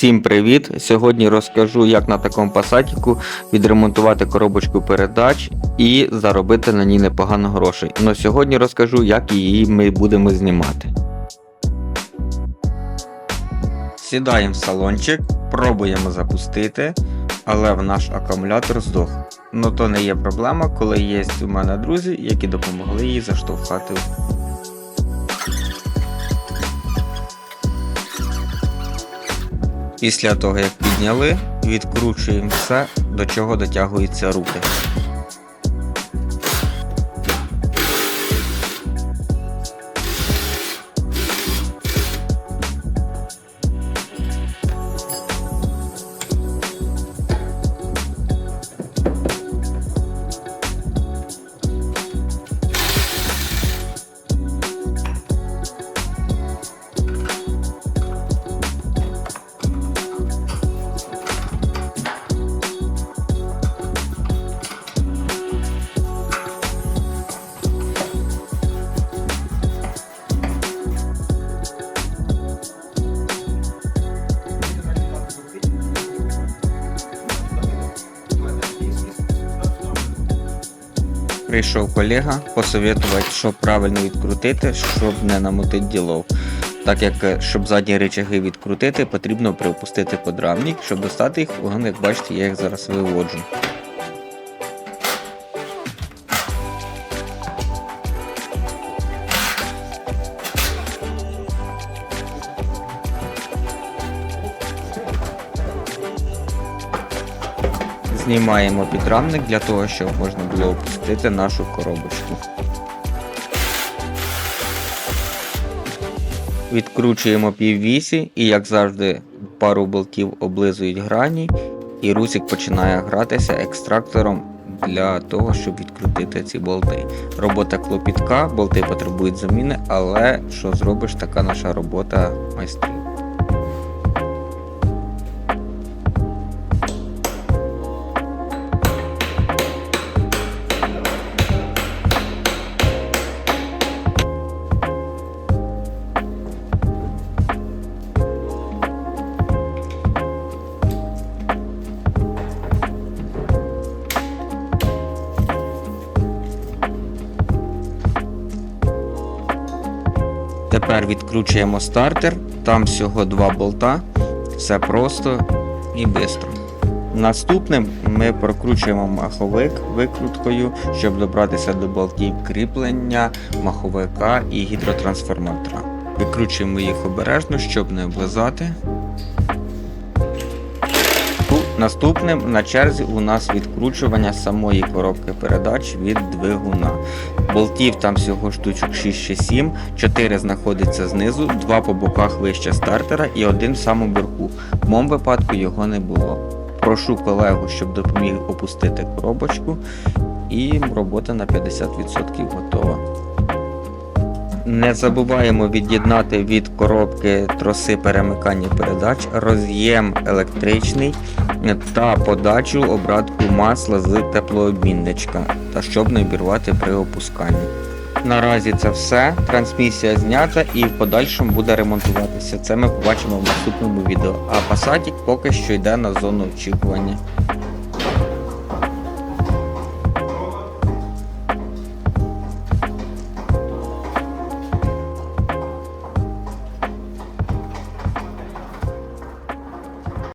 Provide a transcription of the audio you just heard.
Всім привіт! Сьогодні розкажу, як на такому пасатіку відремонтувати коробочку передач і заробити на ній непогано грошей. Но сьогодні розкажу, як її ми будемо знімати. Сідаємо в салончик, пробуємо запустити, але в наш акумулятор здох. Ну то не є проблема, коли є у мене друзі, які допомогли їй заштовхати Після того, як підняли, відкручуємо все, до чого дотягуються руки. Прийшов колега посоветувати, що правильно відкрутити, щоб не намотити ділов. Так як е, щоб задні речаги відкрутити, потрібно приопустити подрамник, щоб достати їх, як бачите, я їх зараз виводжу. Знімаємо підрамник для того, щоб можна було опустити нашу коробочку. Відкручуємо піввісі і, як завжди, пару болтів облизують грані, і русик починає гратися екстрактором для того, щоб відкрутити ці болти. Робота клопітка, болти потребують заміни, але що зробиш, така наша робота майстрів. Тепер відкручуємо стартер, там всього два болта, все просто і швидко. Наступним ми прокручуємо маховик викруткою, щоб добратися до болтів кріплення, маховика і гідротрансформатора. Викручуємо їх обережно, щоб не облизати. Наступним на черзі у нас відкручування самої коробки передач від двигуна. Болтів там всього штучок 6 чи 7, 4 знаходяться знизу, 2 по боках вище стартера і один в самому верху. В моєму випадку його не було. Прошу колегу, щоб допоміг опустити коробочку, і робота на 50% готова. Не забуваємо від'єднати від коробки троси перемикання передач, роз'єм електричний та подачу обратку масла з теплообмінничка, та щоб не обірвати при опусканні. Наразі це все. Трансмісія знята і в подальшому буде ремонтуватися. Це ми побачимо в наступному відео. А пасатік поки що йде на зону очікування.